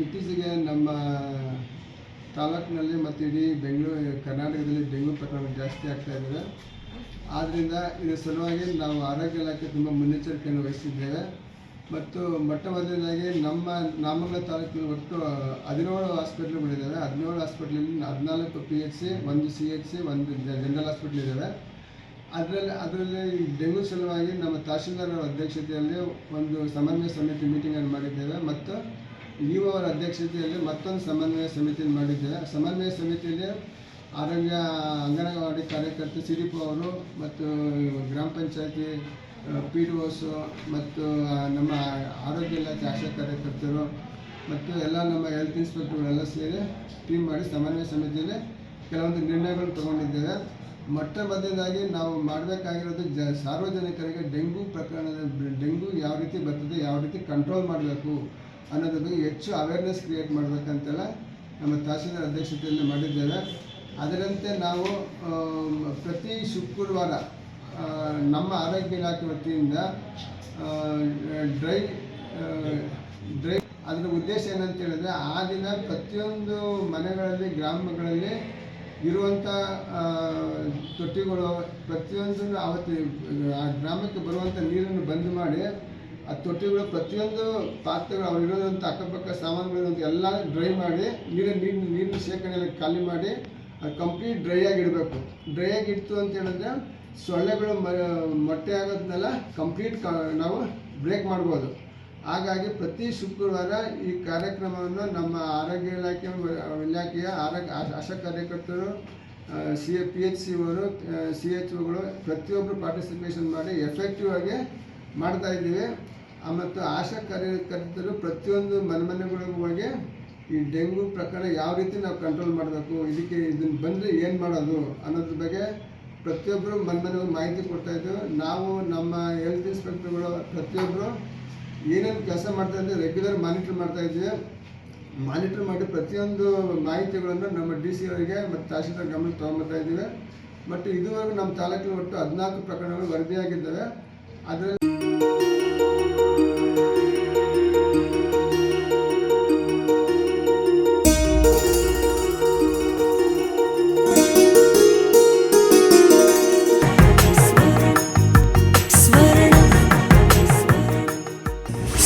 ಇತ್ತೀಚೆಗೆ ನಮ್ಮ ತಾಲೂಕಿನಲ್ಲಿ ಮತ್ತು ಇಡೀ ಬೆಂಗಳೂರು, ಕರ್ನಾಟಕದಲ್ಲಿ ಡೆಂಗ್ಯೂ ಪ್ರಕರಣ ಜಾಸ್ತಿ ಆಗ್ತಾ ಇದ್ದಾವೆ ಆದ್ದರಿಂದ ಇದರ ಸಲುವಾಗಿ ನಾವು ಆರೋಗ್ಯ ಇಲಾಖೆ ತುಂಬ ಮುನ್ನೆಚ್ಚರಿಕೆಯನ್ನು ವಹಿಸಿದ್ದೇವೆ. ಮತ್ತು ಮೊಟ್ಟ ಮೊದಲನೇದಾಗಿ ನಮ್ಮ ನಾಮಂಗಲ ತಾಲೂಕಿನ ಒಟ್ಟು ಹದಿನೇಳು ಹಾಸ್ಪಿಟ್ಲ್ಗಳಿದ್ದಾವೆ ಹದಿನೇಳು ಹಾಸ್ಪಿಟ್ಲಲ್ಲಿ ಹದಿನಾಲ್ಕು ಪಿ ಎಚ್ ಸಿ ಒಂದು ಸಿ ಎಚ್ ಸಿ ಒಂದು ಜನರಲ್ ಹಾಸ್ಪಿಟ್ಲ್ ಇದ್ದಾವೆ. ಅದರಲ್ಲಿ ಅದರಲ್ಲಿ ಡೆಂಗ್ಯೂ ಡೆಂಗು ಸಲುವಾಗಿ ನಮ್ಮ ತಹಶೀಲ್ದಾರ್ ಅಧ್ಯಕ್ಷತೆಯಲ್ಲಿ ಒಂದು ಸಮನ್ವಯ ಸಮಿತಿ ಮೀಟಿಂಗನ್ನು ಮಾಡಿದ್ದೇವೆ. ಮತ್ತು ಇ ಅವರ ಅಧ್ಯಕ್ಷತೆಯಲ್ಲಿ ಮತ್ತೊಂದು ಸಮನ್ವಯ ಸಮಿತಿಯನ್ನು ಮಾಡಿದ್ದೇವೆ. ಸಮನ್ವಯ ಸಮಿತಿಯಲ್ಲಿ ಆರೋಗ್ಯ ಅಂಗನವಾಡಿ ಕಾರ್ಯಕರ್ತರು ಸಿರಿಪು ಅವರು ಮತ್ತು ಗ್ರಾಮ ಪಂಚಾಯತಿ ಪಿ ಡಿ ಒಸು ಮತ್ತು ನಮ್ಮ ಆರೋಗ್ಯ ಇಲಾಖೆ ಆಶಾ ಕಾರ್ಯಕರ್ತರು ಮತ್ತು ಎಲ್ಲ ನಮ್ಮ ಹೆಲ್ತ್ ಇನ್ಸ್ಪೆಕ್ಟರ್ಗಳೆಲ್ಲ ಸೇರಿ ಟೀಮ್ ಮಾಡಿ ಸಮನ್ವಯ ಸಮಿತಿಯಲ್ಲಿ ಕೆಲವೊಂದು ನಿರ್ಣಯಗಳು ತಗೊಂಡಿದ್ದೇವೆ. ಮೊಟ್ಟ ಮೊದಲನೇದಾಗಿ ನಾವು ಮಾಡಬೇಕಾಗಿರೋದು ಜ, ಸಾರ್ವಜನಿಕರಿಗೆ ಡೆಂಗು ಪ್ರಕರಣದ ಡೆಂಗು ಯಾವ ರೀತಿ ಬರ್ತದೆ, ಯಾವ ರೀತಿ ಕಂಟ್ರೋಲ್ ಮಾಡಬೇಕು ಅನ್ನೋದ್ರ ಬಗ್ಗೆ ಹೆಚ್ಚು ಅವೇರ್ನೆಸ್ ಕ್ರಿಯೇಟ್ ಮಾಡಬೇಕಂತೆಲ್ಲ ನಮ್ಮ ತಹಸೀಲ್ದಾರ್ ಅಧ್ಯಕ್ಷತೆಯಲ್ಲಿ ಮಾಡಿದ್ದೇವೆ. ಅದರಂತೆ ನಾವು ಪ್ರತಿ ಶುಕ್ರವಾರ ನಮ್ಮ ಆರೋಗ್ಯ ಇಲಾಖೆ ವತಿಯಿಂದ ಡ್ರೈ ಡ್ರೈ ಅದರ ಉದ್ದೇಶ ಏನಂತ ಹೇಳಿದ್ರೆ ಆ ದಿನ ಪ್ರತಿಯೊಂದು ಮನೆಗಳಲ್ಲಿ, ಗ್ರಾಮಗಳಲ್ಲಿ ಇರುವಂಥ ತೊಟ್ಟಿಗಳು ಪ್ರತಿಯೊಂದನ್ನು ಅವತ್ತು, ಆ, ಗ್ರಾಮಕ್ಕೆ ಬರುವಂಥ ನೀರನ್ನು ಬಂದ್ ಮಾಡಿ ಆ ತೊಟ್ಟಿಗಳು ಪ್ರತಿಯೊಂದು ಪಾತ್ರೆಗಳು ಅವ್ರು ಇರೋದಂಥ ಅಕ್ಕಪಕ್ಕ ಸಾಮಾನುಗಳು ಎಲ್ಲ ಡ್ರೈ ಮಾಡಿ ನೀರು ನೀರಿನ ನೀರಿನ ಶೇಖರಣೆ ಖಾಲಿ ಮಾಡಿ ಅದು ಕಂಪ್ಲೀಟ್ ಡ್ರೈ ಆಗಿಡಬೇಕು ಡ್ರೈ ಆಗಿಡ್ತು ಅಂತ ಹೇಳಿದ್ರೆ ಸೊಳ್ಳೆಗಳು ಮ, ಮೊಟ್ಟೆ ಆಗೋದನ್ನೆಲ್ಲ ಕಂಪ್ಲೀಟ್ ನಾವು ಬ್ರೇಕ್ ಮಾಡ್ಬೋದು. ಹಾಗಾಗಿ ಪ್ರತಿ ಶುಕ್ರವಾರ ಈ ಕಾರ್ಯಕ್ರಮವನ್ನು ನಮ್ಮ ಆರೋಗ್ಯ ಇಲಾಖೆ, ಇಲಾಖೆಯ ಆರೋಗ್ಯ ಆಶಾ ಕಾರ್ಯಕರ್ತರು ಸಿ, ಪಿ, ಎಚ್, ಸಿ ಅವರು ಸಿ, ಎಚ್ ಒಗಳು ಪ್ರತಿಯೊಬ್ಬರು ಪಾರ್ಟಿಸಿಪೇಷನ್ ಮಾಡಿ ಎಫೆಕ್ಟಿವ್ ಆಗಿ ಮಾಡ್ತಾ ಇದ್ದೀವಿ. ಮತ್ತು ಆಶಾ ಕಾರ್ಯಕರ್ತರು ಪ್ರತಿಯೊಂದು ಮನೆ ಮನೆಗಳಿಗೂ ಹೋಗಿ ಈ ಡೆಂಗು ಪ್ರಕರಣ ಯಾವ ರೀತಿ ನಾವು ಕಂಟ್ರೋಲ್ ಮಾಡಬೇಕು, ಇದಕ್ಕೆ ಇದನ್ನು ಬಂದರೆ ಏನು ಮಾಡೋದು ಅನ್ನೋದ್ರ ಬಗ್ಗೆ ಪ್ರತಿಯೊಬ್ಬರು ಮನೆ ಮನೆಗೆ ಮಾಹಿತಿ ಕೊಡ್ತಾ ಇದ್ದೀವಿ ನಾವು ನಮ್ಮ ಹೆಲ್ತ್ ಇನ್ಸ್ಪೆಕ್ಟರ್ಗಳು ಪ್ರತಿಯೊಬ್ಬರು ಏನೇನು ಕೆಲಸ ಮಾಡ್ತಾ ಇದ್ದೀವಿ ರೆಗ್ಯುಲರ್ ಮಾನಿಟ್ರ್ ಮಾಡ್ತಾ ಇದ್ದೀವಿ ಮಾನಿಟ್ರ್ ಮಾಡಿ ಪ್ರತಿಯೊಂದು ಮಾಹಿತಿಗಳನ್ನು ನಮ್ಮ ಡಿ ಸಿ ಅವರಿಗೆ ಮತ್ತು ತಹಶೀಲ್ದಾರ್ ಗಮನಕ್ಕೆ ತೊಗೊಂಬರ್ತಾ ಇದ್ದೀವಿ. ಮತ್ತು ಇದುವರೆಗೂ ನಮ್ಮ ತಾಲೂಕಿನ ಒಟ್ಟು ಹದಿನಾಲ್ಕು ಪ್ರಕರಣಗಳು ವರದಿಯಾಗಿದ್ದಾವೆ. ಅದರಲ್ಲಿ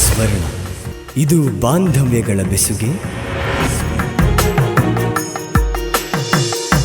ಸ್ವರ್ಣ ಇದು ಬಾಂಧವ್ಯಗಳ ಬೆಸುಗೆ.